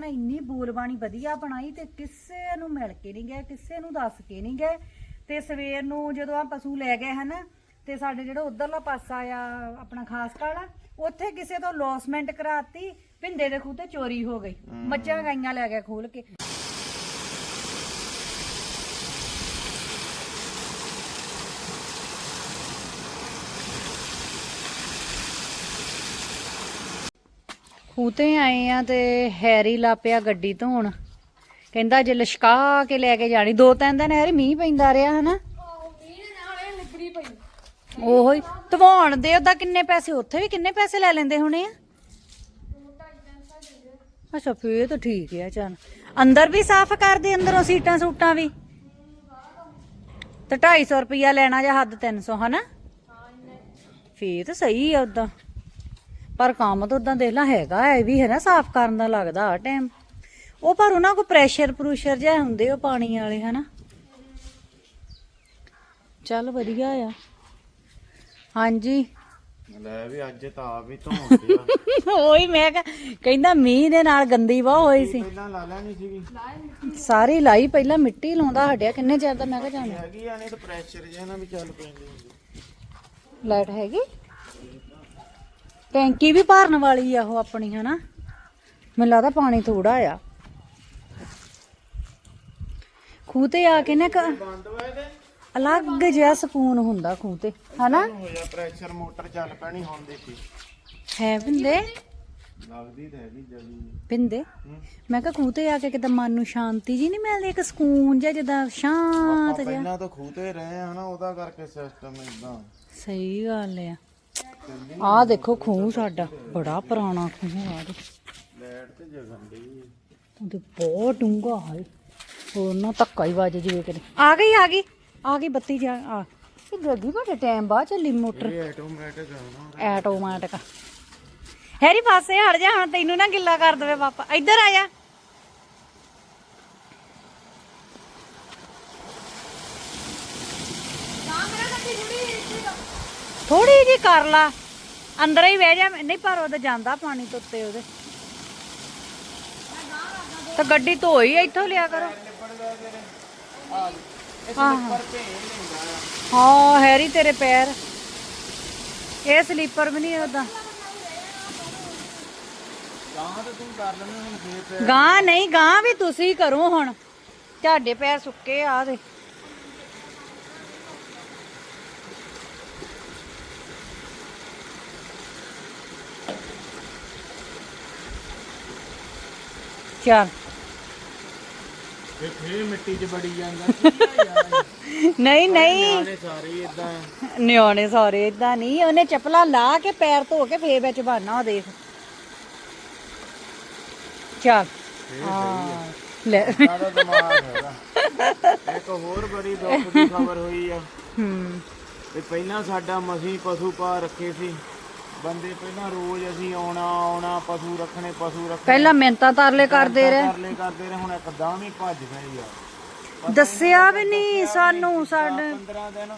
ਨੇ ਇੰਨੀ ਬੋਲਬਾਣੀ ਵਧੀਆ ਬਣਾਈ ਤੇ ਕਿਸੇ ਨੂੰ ਮਿਲ ਕੇ ਨਹੀਂ ਗਏ ਕਿਸੇ ਨੂੰ ਦੱਸ ਕੇ ਨਹੀਂ ਗਏ। ਤੇ ਸਵੇਰ ਨੂੰ ਜਦੋਂ ਆ ਪਸ਼ੂ ਲੈ ਗਏ ਹਨ ਤੇ ਸਾਡੇ ਜਿਹੜਾ ਉਧਰਲਾ ਪਾਸਾ ਆ ਆਪਣਾ ਖਾਸ ਕਾਲਾ ਉੱਥੇ ਕਿਸੇ ਤੋਂ ਲੌਸਮੈਂਟ ਕਰਾਤੀ ਭਿੰਦੇ ਦੇ ਖੂਹ ਤੇ ਚੋਰੀ ਹੋ ਗਈ। ਮੱਝਾਂ ਗਾਈਆਂ ਲੈ ਗਏ ਖੋਲ ਕੇ। ਖੂਤੇ ਆਏ ਆ ਤੇ ਹੈਰੀ ਲਾਪਿਆ ਗੱਡੀ ਧੋਣ। ਕਹਿੰਦਾ ਜੇ ਲਸ਼ਕਾ ਕੇ ਲੈ ਕੇ ਜਾਣੀ, ਦੋ ਤਿੰਨ ਦਿਨ ਹੈਰੀ ਮੀਂਹ ਪੈਂਦਾ ਰਿਹਾ ਹਨਾ। ਉਹੀ ਧਵਾਉਣ ਦੇ ਉਹਦਾ ਕਿੰਨੇ ਪੈਸੇ, ਉੱਥੇ ਵੀ ਕਿੰਨੇ ਪੈਸੇ ਲੈ ਲੈਂਦੇ ਹੋਣੇ ਆ? ਅੱਛਾ, ਫੇਰ ਤਾਂ ਠੀਕ ਆ, ਚੱਲ। ਅੰਦਰ ਵੀ ਸਾਫ਼ ਕਰਦੇ, ਅੰਦਰੋਂ ਸੀਟਾਂ ਸੂਟਾਂ ਵੀ। ਤੇ 250 ਰੁਪਇਆ ਲੈਣਾ ਜਾਂ ਹੱਦ 300 ਹਨਾ? ਫੇਰ ਤਾਂ ਸਹੀ ਆ ਉਦਾਂ। ਪਰ ਕੰਮ ਤਾਂ ਉਦਾਂ ਦੇਖ ਲਾ ਹੈਗਾ ਇਹ ਵੀ ਹੈ ਨਾ ਸਾਫ਼ ਕਰਨ ਦਾ ਲੱਗਦਾ ਆ ਟਾਈਮ ਉਹ ਪਰ ਉਹਨਾਂ ਕੋ ਪ੍ਰੈਸ਼ਰ ਪ੍ਰੂਸ਼ਰ ਜਿਹਾ ਹੁੰਦੇ ਉਹ ਪਾਣੀ ਵਾਲੇ ਹਨਾ। ਚੱਲ ਵਧੀਆ ਆ। ਹਾਂਜੀ। ਲੈ ਵੀ ਅੱਜ ਤਾਂ ਹੀ ਧੋਉਂਦੀ ਆ ਉਹੀ ਮੈਂ ਕਿਹਾ ਕਹਿੰਦਾ ਮੀਂਹ ਦੇ ਨਾਲ ਗੰਦੀ ਵਾਹ ਹੋਈ ਸੀ। ਪਹਿਲਾਂ ਲਾ ਲੈਣੀ ਸੀਗੀ। ਸਾਰੀ ਲਾਈ ਪਹਿਲਾਂ ਮਿੱਟੀ ਲਾਉਂਦਾ ਹਟਿਆ ਕਿੰਨੇ ਚਿਰ ਦਾ ਮੈਂ ਕਿਹਾ ਜਾਣਾ। ਹੈਗੀ ਆ ਨਹੀਂ ਤਾਂ ਪ੍ਰੈਸ਼ਰ ਜਿਹਾ ਨਾ ਵੀ ਚੱਲ ਪੈਂਦੀ ਹੁੰਦੀ। ਲਾਈਟ ਹੈਗੀ? ਟੈਂਕੀ ਵੀ ਭਰਨ ਵਾਲੀ ਆ ਉਹ ਆਪਣੀ ਹਨਾ? ਮੈਨੂੰ ਲੱਗਦਾ ਪਾਣੀ ਥੋੜਾ ਆ। ਖੂਹ ਤੇ ਆ ਕੇ ਨਾ ਬੰਦ ਅਲੱਗ ਜਿਹਾ ਸਕੂਨ ਹੁੰਦਾ ਖੂਹ ਤੇ ਹਨਾ? ਹੋਇਆ ਪ੍ਰੈਸ਼ਰ ਮੋਟਰ ਚੱਲ ਪੈਣੀ ਹੁਣ ਦੇਖੀ। ਹੈ ਲੱਗਦੀ ਤਾਂ ਹੈਗੀ ਪਿੰਦੇ ਹੂੰ। ਮੈਂ ਕਿਹਾ ਖੂਹ ਤੇ ਆ ਕੇ ਕਿਤੇ ਮਨ ਨੂੰ ਸ਼ਾਂਤੀ ਜੀ ਨਹੀਂ ਮਿਲਦੀ ਇੱਕ ਸਕੂਨ ਜਿਹਾ ਜਿੱਦਾਂ ਸ਼ਾਂਤ ਜਿਹਾ। ਪਹਿਲਾਂ ਤਾਂ ਖੂਤੇ ਰਹੇ ਆ ਹਨਾ? ਉਹਦਾ ਕਰਕੇ ਸਿਸਟਮ ਇਦਾਂ ਸਹੀ ਗੱਲ ਆ। ਆਹ ਦੇਖੋ ਖੂਹ ਸਾਡਾ ਬੜਾ ਪੁਰਾਣਾ ਖੂਹ ਆ ਦੇ ਲੈਟ ਤੇ ਜਗਨ ਦੀ ਉਹਦੇ ਬਹੁਤ ਡੂੰਘਾ ਹੈ ਹੋਰ ਨਾ ਧੱਕਾ ਹੀ ਵੱਜ ਜਵੇ ਕਿਤੇ। ਆ ਗਈ ਆ ਗਈ ਆ ਗਈ ਬੱਤੀ ਜਾ ਆ। ਇਹ ਜੱਗੀ ਬੜੇ ਟਾਈਮ ਬਾਅਦ ਚੱਲੀ ਮੋਟਰ। ਆਟੋਮੈਟਿਕ ਆ ਨਾ। ਐਟੋਮੈਟਿਕ ਹੈਰੀ ਪਾਸੇ ਹਟ ਜਾ ਹੁਣ ਤੈਨੂੰ ਨਾ ਗਿੱਲਾ ਕਰ ਦੇਵੇ ਪਾਪਾ ਇੱਧਰ ਆ ਜਾ। ਥੋੜੀ ਜੀ ਕਰ ਲਾ। ਅੰਦਰ ਹੀ ਬਹਿ ਜਾ। ਨਹੀਂ, ਪਰ ਉਹਦੇ ਜਾਂਦਾ ਪਾਣੀ ਤੋਂ ਉੱਤੇ ਉਹਦੇ। ਤਾਂ ਗੱਡੀ ਧੋਈ ਇੱਥੋਂ ਲਿਆ ਕਰੋ। ਹਾਂ ਹੈਰੀ ਤੇਰੇ ਪੈਰ। ਇਹ ਸਲੀਪਰ ਵੀ ਨਹੀਂ ਉਹਦਾ। ਗਾਂ ਗਾਂ ਨਹੀਂ ਗਾਂ ਵੀ ਤੁਸੀਂ ਕਰੋ ਹੁਣ। ਤੁਹਾਡੇ ਪੈਰ ਸੁੱਕੇ ਆ ਦੇ ਚੱਲ। ਫੇਰ ਮਿੱਟੀ 'ਚ ਬੜੀ ਜਾਂਦਾ। ਨਹੀਂ ਨਹੀਂ। ਨਿਆਣੇ ਸਾਰੇ ਇਦਾਂ ਨਿਆਣੇ ਸਾਰੇ ਇਦਾਂ ਨਹੀਂ ਉਹਨੇ ਚੱਪਲਾਂ ਲਾ ਕੇ ਪੈਰ ਧੋ ਕੇ ਫੇਰ ਵਿੱਚ ਬਾਨਾ ਉਹ ਦੇਖ। ਚੱਲ। ਹਾਂ ਲੈ। ਸਾਡਾ ਦਿਮਾਗ ਹੈਗਾ। ਇੱਕ ਹੋਰ ਬੜੀ ਦੁੱਖ ਦੀ ਖਬਰ ਹੋਈ ਆ। ਹੂੰ। ਪਹਿਲਾਂ ਸਾਡਾ ਮਸੀਂ ਪਸ਼ੂ ਪਾ ਰੱਖੇ ਸੀ। ਬੰਦੇ ਪਹਿਲਾਂ ਰੋਜ਼ ਅਸੀਂ ਆਉਣਾ ਆਉਣਾ ਪਸ਼ੂ ਰੱਖਣੇ ਪਸ਼ੂ ਰੱਖਣੇ। ਪਹਿਲਾਂ ਮਿੰਤਾਂ ਤਰਲੇ ਕਰਦੇ ਰਹੇ। ਕਰਲੇ ਕਰਦੇ ਰਹੇ ਹੁਣ ਇੱਕਦਮ ਹੀ ਭੱਜ ਗਏ ਯਾਰ। ਦੱਸਿਆ ਵੀ ਨਹੀਂ ਸਾਨੂੰ ਸਾਡੇ 15 ਦਿਨ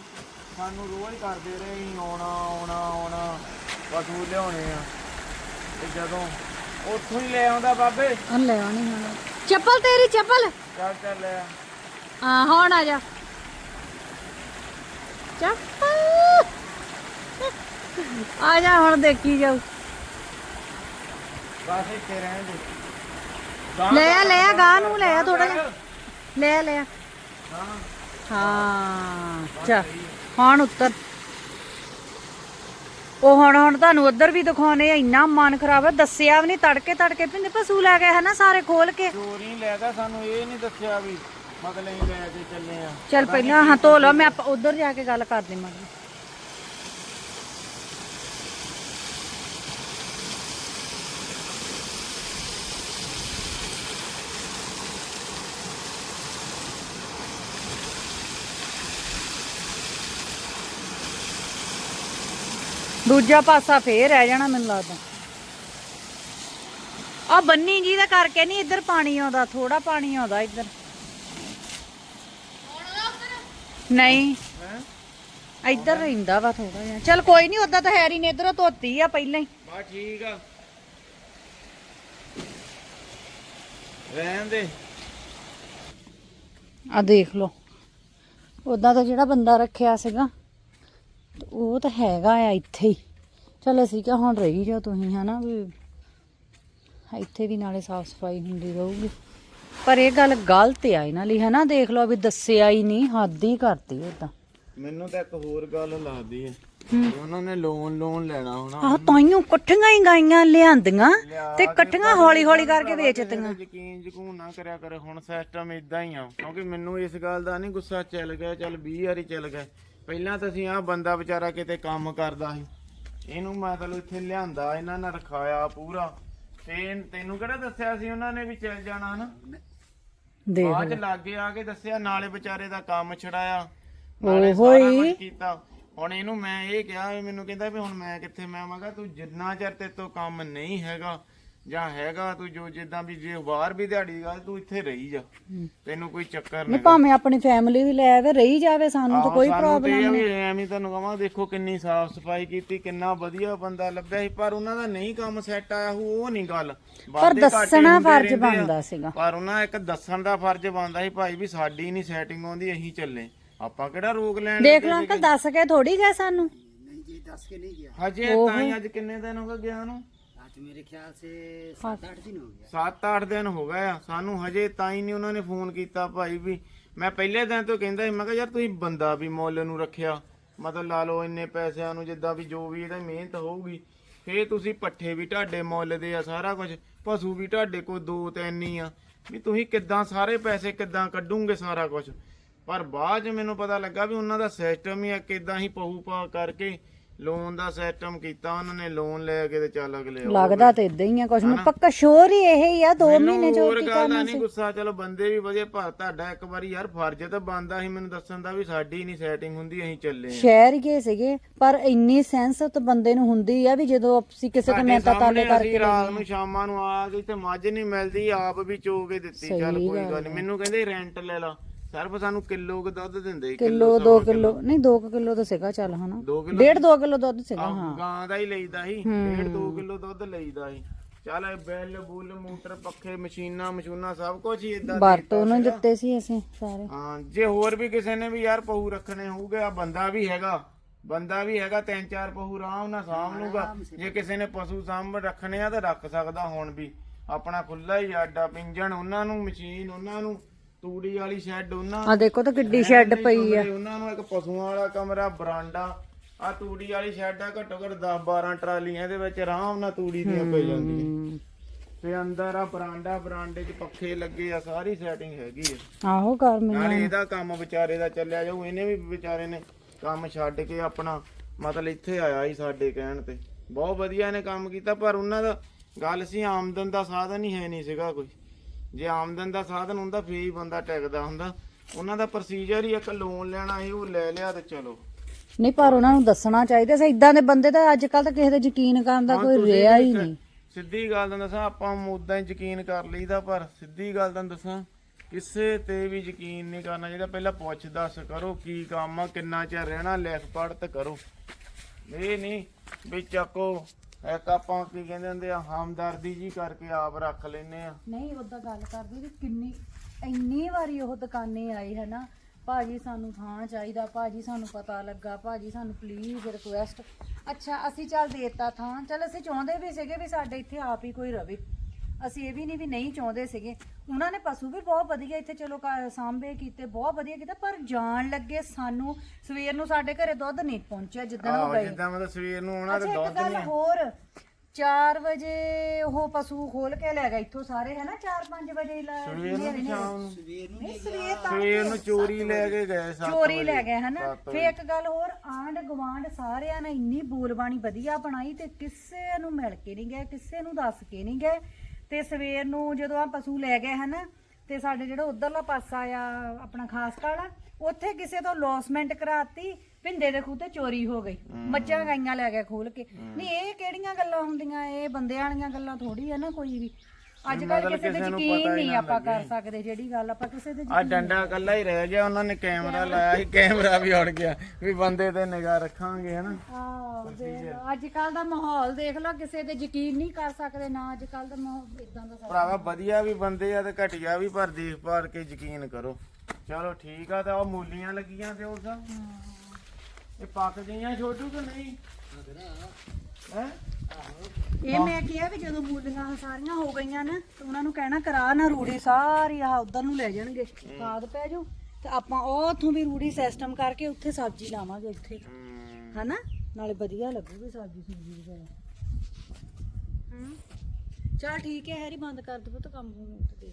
ਸਾਨੂੰ ਰੋਜ਼ ਕਰਦੇ ਰਹੇ ਅਸੀਂ ਆਉਣਾ ਆਉਣਾ ਆਉਣਾ ਪਸ਼ੂ ਲਿਆਉਣੇ ਆ। ਤੇ ਜਦੋਂ ਉੱਥੋਂ ਹੀ ਲੈ ਆਉਂਦਾ ਬਾਬੇ। ਉਹ ਲੈ ਆਉਣੀ ਹੁਣ ਚੱਪਲ ਤੇਰੀ ਚੱਪਲ। ਚੱਲ ਚੱਲ ਲੈ ਆ। ਹਾਂ ਹੁਣ ਆ ਜਾ। ਚੱਪਲ ਆ ਜਾ ਹੁਣ ਦੇਖੀ ਜਾਊ। ਬਸ ਇੱਥੇ ਰਹਿਣ ਦੇ। ਲੈ ਆ ਲੈ ਆ ਗਾਂ ਨੂੰ ਲੈ ਆ ਥੋੜਾ ਜਿਹਾ। ਲੈ ਆ, ਲੈ ਆ। ਹਾਂ। ਹਾਂ ਚਾ ਹੁਣ ਉੱਤਰ। ਉਹ ਹੁਣ ਹੁਣ ਤੁਹਾਨੂੰ ਉਧਰ ਵੀ ਦਿਖਾਉਣੇ ਆ ਇੰਨਾ ਮਨ ਖਰਾਬ ਹੈ ਦੱਸਿਆ ਵੀ ਨਹੀਂ ਤੜਕੇ ਤੜਕੇ ਪਿੰਦੇ ਪਸ਼ੂ ਲੈ ਗਏ ਹਨਾ ਸਾਰੇ ਖੋਲ ਕੇ। ਚੋਰੀ ਲੈ ਗਿਆ ਸਾਨੂੰ ਇਹ ਨਹੀਂ ਦੱਸਿਆ ਵੀ ਮਗਲੇ ਹੀ ਲੈ ਕੇ ਚੱਲੇ ਆ। ਚੱਲ ਪਹਿਲਾਂ ਹਾਂ ਧੋ ਲਓ ਮੈਂ ਆਪਾਂ ਉਧਰ ਜਾ ਕੇ ਗੱਲ ਕਰ ਦੇਵਾਂਗੀ ਦੂਜਾ ਪਾਸਾ ਫੇਰ ਰਹਿ ਜਾਣਾ ਮੈਨੂੰ ਲੱਗਦਾ। ਆ ਬੰਨੀ ਜੀ ਦਾ ਕਰਕੇ ਨਹੀਂ ਇੱਧਰ ਪਾਣੀ ਆਉਂਦਾ ਥੋੜਾ ਪਾਣੀ ਆਉਂਦਾ ਇੱਧਰ। ਨਹੀਂ। ਹੈ ਇੱਧਰ ਰਹਿੰਦਾ ਵਾ ਥੋੜਾ ਜਿਹਾ। ਚਲ ਕੋਈ ਨਹੀਂ ਉਦਾਂ ਤਾਂ ਹੈਰੀ ਨੇ ਇਧਰੋਂ ਧੋਤੀ ਆ ਪਹਿਲਾਂ ਹੀ। ਬਾ ਠੀਕ ਆ। ਰਹਿਣ ਦੇ। ਆ ਦੇਖ ਲਓ। ਉਦਾਂ ਤਾਂ ਜਿਹੜਾ ਬੰਦਾ ਰੱਖਿਆ ਸੀਗਾ ਉਹ ਤਾਂ ਹੈਗਾ ਆ ਇੱਥੇ ਹੀ। ਚਲ ਅਸੀਂ ਕਿਹਾ ਹੁਣ ਰਹੀ ਜਾ ਤੁਸੀਂ ਹਨਾ ਵੀ ਇੱਥੇ ਵੀ ਨਾਲੇ ਸਾਫ਼ ਸਫ਼ਾਈ ਹੁੰਦੀ ਰਹੂਗੀ। ਪਰ ਇਹ ਗੱਲ ਗਲਤ ਆ ਇਹਨਾਂ ਲਈ ਹਨਾ? ਦੇਖ ਲਓ ਵੀ ਦੱਸਿਆ ਹੀ ਨਹੀਂ ਹੱਦ ਹੀ ਕਰਤੀ ਉਦਾਂ ਮੈਨੂੰ ਤਾਂ ਇੱਕ ਹੋਰ ਗੱਲ ਲੱਗਦੀ ਹੈ। ਉਹਨਾਂ ਨੇ ਲੋਨ ਲੋਨ ਲੈਣਾ ਹੋਣਾ। ਆਹ ਤਾਈਓ ਇਕੱਠੀਆਂ ਹੀ ਗਾਈਆਂ ਲਿਆਂਦੀਆਂ ਤੇ ਇਕੱਠੀਆਂ ਹੌਲੀ ਹੌਲੀ ਕਰਕੇ ਵੇਚਤੀਆਂ ਯਕੀਨ ਜਕੂਨ ਨਾ ਕਰਿਆ ਕਰੇ ਹੁਣ ਸਿਸਟਮ ਇਦਾਂ ਹੀ ਆ। ਕਿਉਂਕਿ ਮੈਨੂੰ ਇਸ ਗੱਲ ਦਾ ਨਹੀਂ ਗੁੱਸਾ ਚੱਲ ਗਿਆ ਚੱਲ 20 ਵਾਰੀ ਚੱਲ ਗਿਆ। ਪਹਿਲਾਂ ਤਾਂ ਅਸੀਂ ਆ ਬੰਦਾ ਵਿਚਾਰਾ ਕਿਤੇ ਕੰਮ ਕਰਦਾ ਸੀ। ਇਹਨੂੰ ਮਤਲਬ ਇੱਥੇ ਲਿਆਂਦਾ ਇਹਨਾਂ ਨੇ ਰਖਾਇਆ ਪੂਰਾ। ਤੇ ਤੈਨੂੰ ਕਿਹੜਾ ਦੱਸਿਆ ਸੀ ਉਹਨਾਂ ਨੇ ਵੀ ਚੱਲ ਜਾਣਾ ਹਨਾ ਦੇਖ ਬਾਅਦ ਚ ਲਾਗੇ ਆ ਕੇ ਦੱਸਿਆ ਨਾਲੇ ਵਿਚਾਰੇ ਦਾ ਕੰਮ ਛੜਾਇਆ। ਨਾਲੇ ਸਾਰਾ। ਕੁਝ ਕੀਤਾ। ਹੁਣ ਇਹਨੂੰ ਮੈਂ ਇਹ ਕਿਹਾ ਮੈਨੂੰ ਕਹਿੰਦਾ ਵੀ ਹੁਣ ਮੈਂ ਕਿੱਥੇ ਮੈਂ ਮਗਾ ਤੂੰ ਜਿੰਨਾ ਚਿਰ ਤੇ ਤੋਂ ਕੰਮ ਨਹੀਂ ਹੈਗਾ ਜਾਂ ਹੈਗਾ ਤੂੰ ਜੋ ਜਿੱਦਾਂ ਵੀ ਜੇ ਬਾਹਰ ਵੀ ਦਿਹਾੜੀ ਗੱਲ ਤੂੰ ਇੱਥੇ ਰਹੀ ਜਾ। ਤੈਨੂੰ ਕੋਈ ਚੱਕਰ ਨਹੀਂ ਨਹੀਂ ਭਾਵੇਂ ਆਪਣੀ ਫੈਮਿਲੀ ਵੀ ਲੈ ਆਵੇ ਰਹੀ ਜਾਵੇ ਸਾਨੂੰ ਤਾਂ ਕੋਈ ਪ੍ਰੋਬਲਮ ਨਹੀਂ। ਐਵੇਂ ਤੁਹਾਨੂੰ ਕਹਾਂ ਦੇਖੋ ਕਿੰਨੀ ਸਾਫ਼ ਸਫ਼ਾਈ ਕੀਤੀ ਕਿੰਨਾ ਵਧੀਆ ਬੰਦਾ ਲੱਭਿਆ ਸੀ ਪਰ ਉਹਨਾਂ ਦਾ ਨਹੀਂ ਕੰਮ ਸੈੱਟ ਆਇਆ ਹੋਊ, ਉਹ ਨਹੀਂ ਗੱਲ। ਪਰ ਵਾਧੇ ਘਾਟੇ ਦੱਸਣਾ ਹੁੰਦੇ ਫਰਜ਼ ਰਹਿੰਦੇ ਆ। ਬਣਦਾ ਸੀਗਾ। ਪਰ ਉਹਨਾਂ ਇੱਕ ਦੱਸਣ ਦਾ ਫਰਜ਼ ਬਣਦਾ ਸੀ ਭਾਈ ਵੀ ਸਾਡੀ ਨਹੀਂ ਸੈਟਿੰਗ ਆਉਂਦੀ ਅਸੀਂ ਚੱਲੇ। ਆਪਾਂ ਕਿਹੜਾ ਰੋਕ ਲੈਣ ਦੇਖ ਲਓ ਅੰਕਲ ਦੱਸ ਕੇ ਥੋੜੀ ਗਏ ਸਾਨੂੰ? ਹਜੇ ਤਾਂ ਹੀ ਅੱਜ ਕਿੰਨੇ ਦਿਨ ਹੋ ਗਏ ਗਿਆ ਨੂੰ? आज मेरे ख्याल से सात आठ दिन हो गया 7-8 ਦਿਨ ਹੋ ਗਏ ਆ ਸਾਨੂੰ ਹਜੇ ਤਾਂ ਹੀ ਨਹੀਂ ਉਹਨਾਂ ਨੇ ਫੋਨ ਕੀਤਾ ਭਾਈ ਵੀ ਮੈਂ ਪਹਿਲੇ ਦਿਨ ਤੋਂ ਕਹਿੰਦਾ ਸੀ ਮੈਂ ਕਿਹਾ ਯਾਰ ਤੁਸੀਂ ਬੰਦਾ ਵੀ ਮੁੱਲ ਨੂੰ ਰੱਖਿਆ ਮਤਲਬ ਲਾ ਲਓ ਇੰਨੇ ਪੈਸਿਆਂ ਨੂੰ ਜਿੱਦਾਂ ਵੀ ਜੋ ਵੀ ਇਹਦਾ ਮਿਹਨਤ ਹੋਊਗੀ ਫੇਰ ਤੁਸੀਂ ਪੱਠੇ ਵੀ ਢਾਡੇ ਮੁੱਲ ਦੇ ਆ ਸਾਰਾ ਕੁਝ ਪਸ਼ੂ ਵੀ ਢਾਡੇ ਕੋ ਦੋ ਤਿੰਨ ਹੀ ਆ ਵੀ ਤੁਸੀਂ ਕਿੱਦਾਂ ਸਾਰੇ ਪੈਸੇ ਕਿੱਦਾਂ ਕੱਢੂਗੇ ਸਾਰਾ ਕੁਝ ਪਰ ਬਾਅਦ ਚ ਮੈਨੂੰ ਪਤਾ ਲੱਗਾ ਵੀ ਉਹਨਾਂ ਦਾ ਸਿਸਟਮ ਹੀ ਆ ਕਿਦਾਂ ਹੀ ਪਹੂ ਪਾ ਕਰਕੇ ਲੋਨ ਦਾ ਸਿਸਟਮ ਕੀਤਾ ਉਹਨਾਂ ਨੇ ਲੋਨ ਲੈ ਕੇ ਤੇ ਚੱਲ ਅਗਲੇ ਲੱਗਦਾ ਤੇ ਇਦਾਂ ਹੀ ਆ ਕੁਛ ਨੂੰ ਪੱਕਾ ਸ਼ੋਰ ਹੀ ਇਹ ਹੀ ਆ 2 ਮਹੀਨੇ ਚ ਹੋਰ ਕੀ ਗੱਲ ਦਾ ਕਰਨਾ ਨਹੀਂ ਗੁੱਸਾ ਚਲੋ ਬੰਦੇ ਵੀ ਵਧੀਆ ਪਰ ਤੁਹਾਡਾ ਇੱਕ ਵਾਰੀ ਯਾਰ ਫਰਜ਼ ਤਾਂ ਬੰਦਾ ਸੀ ਮੈਨੂੰ ਦੱਸਣ ਦਾ ਵੀ ਸਾਡੀ ਨਹੀਂ ਸੈਟਿੰਗ ਹੁੰਦੀ ਅਸੀਂ ਚੱਲੇ ਆਂ ਸ਼ਹਿਰ ਗਏ ਸੀਗੇ ਪਰ ਇੰਨੀ ਸੈਂਸ ਤਾਂ ਬੰਦੇ ਨੂੰ ਹੁੰਦੀ ਆ ਵੀ ਜਦੋਂ ਅਸੀਂ ਕਿਸੇ ਤੋਂ ਮਿਹਨਤ ਤਾਲੇ ਸਾਹਮਣੇ ਕਰਕੇ ਅਸੀਂ ਰਾਤ ਨੂੰ ਸ਼ਾਮਾਂ ਨੂੰ ਆ ਕੇ ਤੇ ਮੱਝ ਨਹੀਂ ਮਿਲਦੀ ਆਪ ਵੀ ਚੋ ਕੇ ਦਿੱਤੀ ਚੱਲ ਕੋਈ ਗੱਲ ਨੀ। ਮੈਨੂੰ ਕਹਿੰਦੇ ਰੈਂਟ ਲੈ ਲਾ। ਸਿਰਫ ਸਾਨੂੰ ਕਿਲੋ ਕੁ ਦੁੱਧ ਦਿੰਦੇ ਕਿਲੋ 2 ਕਿਲੋ ਨਹੀਂ 2 ਕਿਲੋ ਤਾਂ ਸੀਗਾ ਚੱਲ ਹਨਾ ਦੋ ਕਿਲੋ ਡੇਢ 2 ਕਿਲੋ ਦੁੱਧ ਸੀਗਾ ਹਾਂ। ਗਾਂ ਦਾ ਹੀ ਲਈਦਾ ਸੀ ਡੇਢ 2 ਕਿਲੋ ਦੁੱਧ ਲਈਦਾ ਸੀ। ਚੱਲ ਇਹ ਬੈਲ ਬੁੱਲ ਮੋਟਰ ਪੱਖੇ ਮਸ਼ੀਨਾਂ ਮਸ਼ੂਨਾਂ ਸਭ ਕੁਝ ਹੀ ਇਦਾਂ ਵਰਤੋਂ ਨੂੰ ਦਿੱਤੇ ਸੀ ਅਸੀਂ ਸਾਰੇ। ਹਾਂ ਜੇ ਹੋਰ ਵੀ ਕਿਸੇ ਨੇ ਵੀ ਯਾਰ ਪਹੂ ਰੱਖਣੇ ਹੋਊਗੇ ਆ ਬੰਦਾ ਵੀ ਹੈਗਾ। ਬੰਦਾ ਵੀ ਹੈਗਾ ਤਿੰਨ ਚਾਰ ਪਹੂ ਆਰਾਮ ਨਾਲ ਸਾਂਭ ਲੂਗਾ ਜੇ ਕਿਸੇ ਨੇ ਪਸ਼ੂ ਸਾਂਭ ਰੱਖਣੇ ਆ ਤਾਂ ਰੱਖ ਸਕਦਾ ਹੁਣ ਵੀ। ਆਪਣਾ ਖੁੱਲਾ ਹੀ ਆਡਾ ਪਿੰਜਣ ਉਹਨਾਂ ਨੂੰ ਮਸ਼ੀਨ ਉਹਨਾਂ ਨੂੰ। ਤੂੜੀ ਵਾਲੀ ਸ਼ੈੱਡ ਉਹਨਾਂ ਆ ਦੇਖੋ ਤਾਂ ਕਿੱਡੀ ਸ਼ੈੱਡ ਪਈ ਆ। ਉਹਨਾਂ ਨੂੰ ਇੱਕ ਪਸ਼ੂਆਂ ਵਾਲਾ ਕਮਰਾ ਬਰਾਂਡਾ। ਆ ਤੂੜੀ ਵਾਲੀ ਸ਼ੈੱਡ ਆ ਘੱਟੋ ਘੱਟ 10 12 ਟਰਾਲੀਆਂ ਇਹਦੇ ਵਿੱਚ ਆਰਾਮ ਨਾਲ ਤੂੜੀ ਦੀਆਂ ਪਈ ਜਾਂਦੀਆਂ। ਤੇ ਅੰਦਰ ਆ ਬਰਾਂਡਾ ਬਰਾਂਡੇ 'ਚ ਪੱਖੇ ਲੱਗੇ ਆ ਸਾਰੀ ਸੈਟਿੰਗ ਹੈਗੀ ਆ। ਆਹੋ ਕਰ ਮੈਨੂੰ ਨਾਲੇ ਇਹਦਾ ਕੰਮ ਵਿਚਾਰੇ ਦਾ ਚੱਲਿਆ ਜਾਊ ਇਹਨੇ ਵੀ ਵਿਚਾਰੇ ਨੇ ਕੰਮ ਛੱਡ ਕੇ ਆਪਣਾ ਮਤਲਬ ਇੱਥੇ ਆਇਆ ਹੀ ਸਾਡੇ ਕਹਿਣ ਤੇ। ਬਹੁਤ ਵਧੀਆ ਇਹਨੇ ਕੰਮ ਕੀਤਾ ਪਰ ਉਹਨਾਂ ਦਾ ਗੱਲ ਸੀ ਆਮਦਨ ਦਾ ਸਾਧਨ ਹੀ ਹੈ ਨਹੀਂ ਸੀਗਾ ਕੋਈ। ਜੇ ਆਮਦਨ ਦਾ ਸਾਧਨ ਹੁੰਦਾ ਫੇਰ ਹੀ ਬੰਦਾ ਟਿਕਦਾ ਹੁੰਦਾ। ਉਹਨਾਂ ਦਾ ਪ੍ਰੋਸੀਜਰ ਹੀ ਇੱਕ ਲੋਨ ਲੈਣਾ ਸੀ ਉਹ ਲੈ ਲਿਆ ਤੇ ਚਲੋ। ਨਹੀਂ ਪਰ ਉਹਨਾਂ ਨੂੰ ਦੱਸਣਾ ਚਾਹੀਦਾ ਸੀ। ਇਦਾਂ ਦੇ ਬੰਦੇ ਤਾਂ ਅੱਜ ਕੱਲ ਤਾਂ ਕਿਸੇ ਤੇ ਯਕੀਨ ਕਰਨ ਦਾ ਕੋਈ ਰਿਹਾ ਹੀ ਨਹੀਂ। ਸਿੱਧੀ ਗੱਲ ਤਾਂ ਦੱਸਾਂ ਆਪਾਂ ਉਦਾਂ ਹੀ ਯਕੀਨ ਕਰ ਲਈਦਾ ਪਰ ਸਿੱਧੀ ਗੱਲ ਤਾਂ ਦੱਸਾਂ ਕਿਸੇ ਤੇ ਵੀ ਯਕੀਨ ਨਹੀਂ ਕਰਨਾ ਚਾਹੀਦਾ। ਪਹਿਲਾਂ ਪੁੱਛ ਦੱਸ ਕਰੋ ਕੀ ਕੰਮ ਆ ਕਿੰਨਾ ਚਿਰ ਰਹਿਣਾ ਲਿਖ ਪੜ੍ਹ ਤੇ ਕਰੋ। ਇਹ ਨਹੀਂ ਵੀ ਚੱਕੋ ਇੱਕ ਆਪਾਂ ਕੀ ਕਹਿੰਦੇ ਹੁੰਦੇ ਆ, ਹਮਦਰਦੀ ਜੀ ਕਰਕੇ ਆਪ ਰੱਖ ਲੈਨੇ ਆ। ਨਹੀਂ ਉਦਾਂ ਗੱਲ ਕਰਦੀ ਵੀ ਕਿੰਨੀ, ਇੰਨੀ ਵਾਰੀ ਉਹ ਦੁਕਾਨੇ ਆਏ, ਹਨਾ? ਭਾਜੀ ਸਾਨੂੰ ਥਾਂ ਚਾਹੀਦਾ, ਭਾਜੀ ਸਾਨੂੰ ਪਤਾ ਲੱਗਾ, ਭਾਜੀ ਸਾਨੂੰ ਪਲੀਜ਼ ਰਿਕੁਐਸਟ ਅੱਛਾ, ਅਸੀਂ ਚੱਲ ਦੇਤਾ ਥਾਂ। ਚੱਲ ਅਸੀਂ ਚਾਹੁੰਦੇ ਵੀ ਸੀਗੇ ਵੀ ਸਾਡੇ ਇੱਥੇ ਆਪ ਹੀ ਕੋਈ ਰਵੇ। ਅਸੀਂ ਇਹ ਵੀ ਨਹੀਂ ਵੀ ਨਹੀਂ ਚਾਹੁੰਦੇ ਸੀਗੇ। ਉਹਨਾਂ ਨੇ ਪਸ਼ੂ ਵੀ ਬਹੁਤ ਵਧੀਆ ਇੱਥੇ ਚਲੋ ਸਾਂਭੇ ਕੀਤੇ ਬਹੁਤ ਵਧੀਆ ਕੀਤਾ ਪਰ ਜਾਣ ਲੱਗੇ ਸਾਨੂੰ ਸਵੇਰ ਨੂੰ ਸਾਡੇ ਘਰੇ ਦੁੱਧ ਨਹੀਂ ਪਹੁੰਚਿਆ ਜਿੱਦਣ ਉਹ ਆਹੋ ਗਏ। ਜਿੱਦਾਂ ਮਤਲਬ ਸਵੇਰ ਨੂੰ ਅੱਛਾ ਇੱਕ ਦੁੱਧ ਗੱਲ ਨਹੀਂ। ਹੋਰ 4 ਵਜੇ ਉਹ ਪਸ਼ੂ ਖੋਲ ਕੇ ਲੈ ਗਿਆ ਇੱਥੋਂ ਸਾਰੇ ਹੈ ਨਾ? 4-5 ਵਜੇ ਲੈ ਸਵੇਰ ਨੂੰ ਕਿ ਸ਼ਾਮ ਨੂੰ। ਨਹੀਂ ਸਵੇਰ ਤਾਂ ਸਵੇਰ ਨੂੰ ਚੋਰੀ ਲੈ ਕੇ ਗਏ ਸੱਤ ਚੋਰੀ ਵਜੇ। ਲੈ ਗਏ ਹਨਾ ਸੱਤ ਫੇਰ ਇੱਕ ਗੱਲ ਹੋਰ ਆਂਡ ਗਵਾਂਡ ਸਾਰਿਆਂ ਨੇ ਇੰਨੀ ਬੋਲਬਾਣੀ ਵਧੀਆ ਬਣਾਈ ਤੇ ਕਿਸੇ ਨੂੰ ਮਿਲ ਕੇ ਨਹੀਂ ਗਏ ਕਿਸੇ ਨੂੰ ਦੱਸ ਕੇ ਨਹੀਂ ਗਏ। ਤੇ ਸਵੇਰ ਨੂੰ ਜਦੋਂ ਆ ਪਸ਼ੂ ਲੈ ਗਏ ਹਨਾ ਤੇ ਸਾਡੇ ਜਿਹੜਾ ਉਧਰਲਾ ਪਾਸਾ ਆ ਆਪਣਾ ਖਾਸ ਕਾਲਾ ਉੱਥੇ ਕਿਸੇ ਤੋਂ ਲੌਸਮੈਂਟ ਕਰਾਤੀ ਭਿੰਦੇ ਦੇ ਖੂਹ ਤੇ ਚੋਰੀ ਹੋ ਗਈ। ਮੱਝਾਂ ਗਾਈਆਂ ਲੈ ਗਏ ਖੋਲ ਕੇ। ਨਹੀਂ ਇਹ ਕਿਹੜੀਆਂ ਗੱਲਾਂ ਹੁੰਦੀਆਂ? ਇਹ ਬੰਦਿਆਂ ਵਾਲੀਆਂ ਗੱਲਾਂ ਥੋੜੀ ਆ ਨਾ ਕੋਈ ਵੀ। ਅੱਜ ਕੱਲ ਕਿਸੇ ਦੇ ਯਕੀਨ ਹੀ ਨਹੀਂ ਆਪਾਂ ਕਰ। ਸਕਦੇ ਜਿਹੜੀ ਗੱਲ ਆਪਾਂ ਕਿਸੇ ਦੇ ਆ ਡੰਡਾ ਕੱਲਾ ਹੀ ਰਹਿ ਗਿਆ ਉਹਨਾਂ ਨੇ ਕੈਮਰਾ ਲਾਇਆ ਸੀ ਕੈਮਰਾ ਵੀ ਉੜ ਗਿਆ ਵੀ ਬੰਦੇ ਤੇ ਨਿਗਾਹ ਰੱਖਾਂਗੇ ਹਨਾ। ਆਹ ਅੱਜ ਕੱਲ ਦਾ ਮਾਹੌਲ ਦੇਖ ਲਓ ਕਿਸੇ ਤੇ ਯਕੀਨ ਨਹੀਂ ਕਰ ਸਕਦੇ ਨਾ ਅੱਜ ਕੱਲ ਦਾ ਮਾਹੌਲ ਇਦਾਂ ਦਾ ਸਾਰਾ। ਭਰਾਵਾ ਵਧੀਆ ਵੀ ਬੰਦੇ ਆ ਤੇ ਘਟੀਆ ਵੀ ਪਰ ਦੇਖ ਭਾਲ ਕੇ ਯਕੀਨ ਕਰੋ। ਚਲੋ ਠੀਕ ਆ ਤਾਂ ਉਹ ਮੂਲੀਆਂ ਲੱਗੀਆਂ ਤੇ ਉਸ ਇਹ ਪੱਕ ਗਈਆਂ ਛੋਟੂ ਕਿ ਨਹੀਂ? ਹੈ? ਇਹ ਮੈਂ ਕਿਹਾ ਵੀ ਜਦੋਂ ਮੂਲੀਆਂ ਸਾਰੀਆਂ ਹੋ ਗਈਆਂ ਨਾ ਤੇ ਉਹਨਾਂ ਨੂੰ ਕਹਿਣਾ ਕਰਾ ਨਾ ਰੂੜੀ ਸਾਰੀ ਆਹ ਉਧਰ ਨੂੰ ਲੈ ਜਾਣਗੇ ਖਾਦ ਪੈ ਜਾਊ। ਤੇ ਆਪਾਂ ਉਹ ਉੱਥੋਂ ਵੀ ਰੂੜੀ ਸਿਸਟਮ ਕਰਕੇ ਉੱਥੇ ਸਬਜ਼ੀ ਲਾਵਾਂਗੇ ਉੱਥੇ। ਹਨਾ? ਨਾਲੇ ਵਧੀਆ ਲੱਗੂਗੀ ਸਬਜ਼ੀ ਸੁਬਜ਼ੀ ਵਗੈਰਾ। ਹੂੰ ਚਲ ਠੀਕ ਹੈ ਹੈਰੀ ਬੰਦ ਕਰ ਦੇ ਪੁੱਤ ਕੰਮ ਨੂੰ ਤੇ ਦੇ